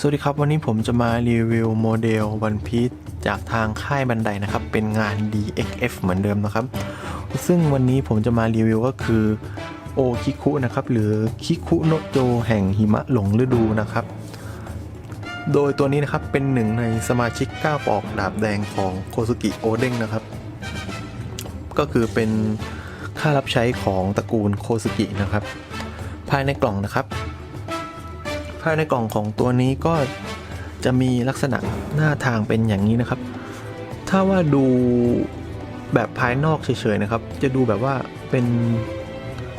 สวัสดีครับ วันนี้ผมจะมารีวิวโมเดล One Piece จากทางค่ายบันไดนะครับ เป็นงาน DXF เหมือนเดิมนะครับ ซึ่งวันนี้ผมจะมารีวิวก็คือโอคิคุนะครับ หรือคิคุโนโจแห่งหิมะหลงฤดูนะครับ โดยตัวนี้นะครับเป็นหนึ่งในสมาชิกก้าปอกดาบแดงของโคสุกิโอเด้งนะครับ ก็คือเป็นค่ารับใช้ของตระกูลโคสุกินะครับ ภายในกล่องนะครับายในกล่องของตัวนี้ก็จะมีลักษณะหน้าทางเป็นอย่างนี้นะครับ ถ้าว่าดูแบบภายนอกเฉยๆนะครับ จะดูแบบว่าเป็น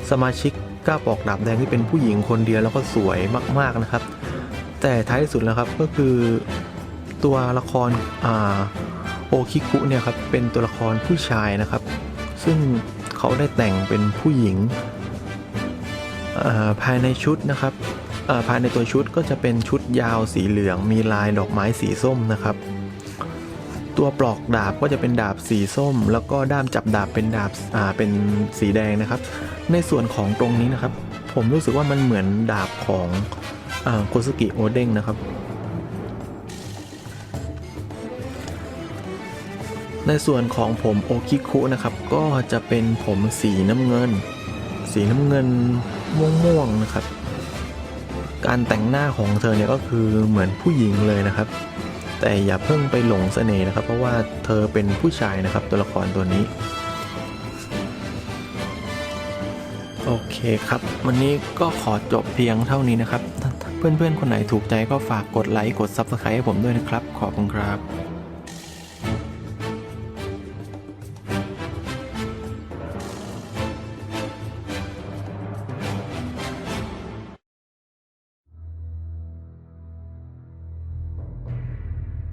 สมาชิกก้าปอกดาบแดงที่เป็นผู้หญิงคนเดียวแล้วก็สวยมาก ๆนะครับ แต่ท้ายสุดแล้วครับก็คือตัวละครอ่าโอคิคุเนี่ยครับเป็นตัวละครผู้ชายนะครับ ซึ่งเขาได้แต่งเป็นผู้หญิงภายในชุดนะครับ ภายในตัวชุดก็จะเป็นชุดยาวสีเหลืองมีลายดอกไม้สีส้มนะครับ ตัวปลอกดาบก็จะเป็นดาบสีส้ม แล้วก็ด้ามจับดาบเป็นดาบอ่าเป็นสีแดงนะครับ ในส่วนของตรงนี้นะครับ ผมรู้สึกว่ามันเหมือนดาบของโคสุกิโอเด้งนะครับในส่วนของผมโอคิคุนะครับ ก็จะเป็นผมสีน้ำเงิน สีน้ำเงินม่วงๆนะครับ การแต่งหน้าของเธอเนี่ยก็คือเหมือนผู้หญิงเลยนะครับ แต่อย่าเพิ่งไปหลงเสน่ห์นะครับ เพราะว่าเธอเป็นผู้ชายนะครับ ตัวละครตัวนี้ โอเคครับ วันนี้ก็ขอจบเพียงเท่านี้นะครับ เพื่อนๆ คนไหนถูกใจก็ฝากกดไลค์กด Subscribe ให้ผมด้วยนะครับ ขอบคุณครับ